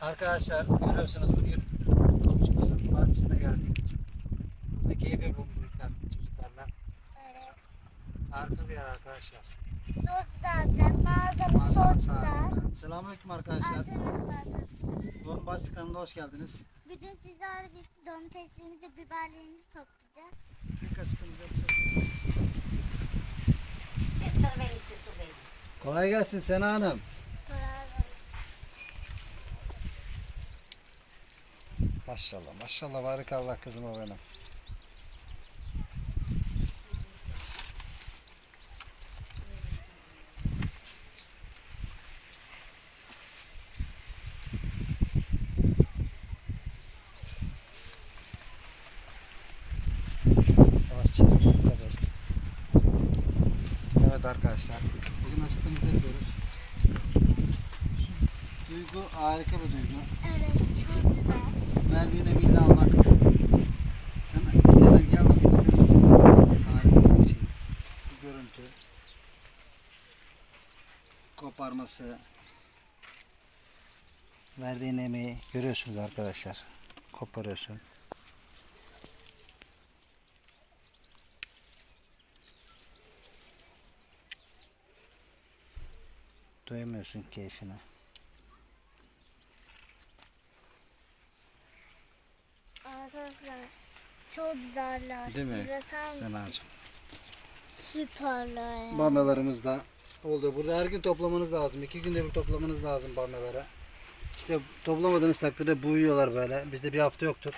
Arkadaşlar görüyorsunuz bugün Komşumuzun partisine geldik. Buradaki evi bulduk. Harika bir yer arkadaşlar. Çok güzel. Manzara çok güzel. Selamünaleyküm arkadaşlar. Bombastik kanalına hoş geldiniz. Bugün sizlerle bir domateslerimizi, biberlerimizi toplayacağız. Bir kasıtımız yapacağız. Kolay gelsin Sena Hanım. Maşallah maşallah barakallah kızım o benim. Yavaşça kadar. Evet arkadaşlar. Bugün asitimizi yapıyoruz. Duygu harika bir duygu. Evet, çok güzel. Verdiğin emeğini almak. Sen, sen gel bakayım ister misin? Harika bir şey. Bu görüntü. Koparması. Verdiğin emeği görüyorsunuz arkadaşlar. Koparıyorsun. Doyamıyorsun keyfine. Arkadaşlar çok güzeller. Değil mi? Senacığım. Süperler. yani. Bamyalarımız da oldu. Burada her gün toplamanız lazım. İki günde bir toplamanız lazım bamyaları. İşte toplamadığınız takdirde büyüyorlar böyle. Bizde bir hafta yoktur.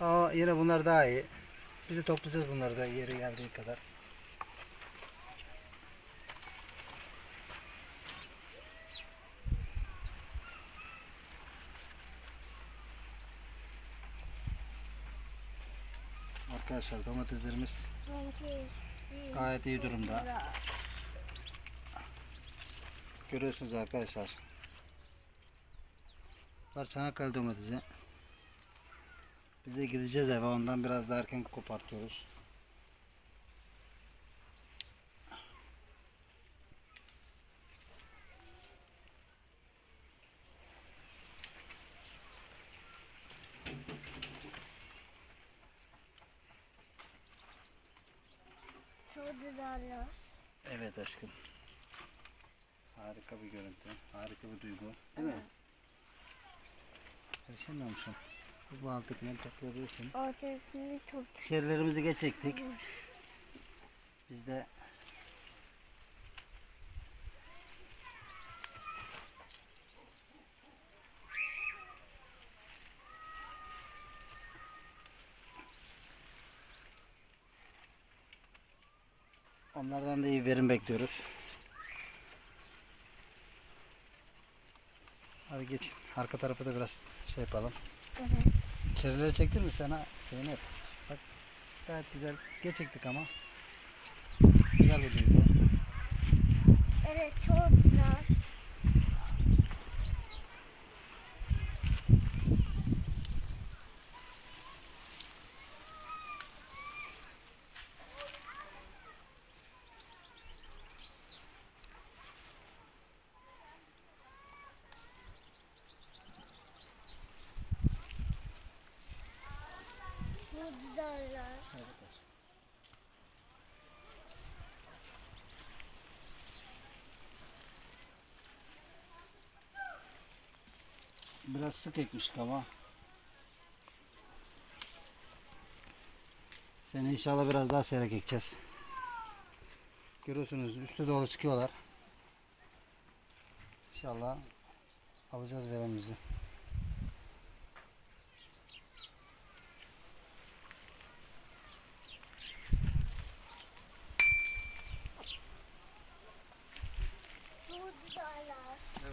Ama yine bunlar daha iyi. Biz de toplayacağız bunları da yeri geldiği kadar. Arkadaşlar domateslerimiz Domates, gayet iyi durumda. Görüyorsunuz arkadaşlar. Bunlar Çanakkale domatesi. Biz de gideceğiz eve ondan biraz daha erken kopartıyoruz. Güzeller. Evet aşkım. Harika bir görüntü. Harika bir duygu. Değil mi? Karışamıyor musun? Bu alttakileri toplayabilirsin. Ortasını çok İçerilerimizi geç çektik. Biz de Onlardan da iyi verim bekliyoruz. Hadi geç. Arka tarafı da biraz şey yapalım. Evet. İçerileri çektin mi sana? Şeyini yap. Bak gayet güzel. Geç çektik ama. Güzel bir duygu. Evet çok güzel. Çok güzeller. Biraz sık ekmiştik ama. Seni inşallah biraz daha seyrek ekeceğiz. Görüyorsunuz üste doğru çıkıyorlar. İnşallah alacağız verimimizi.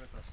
retraso.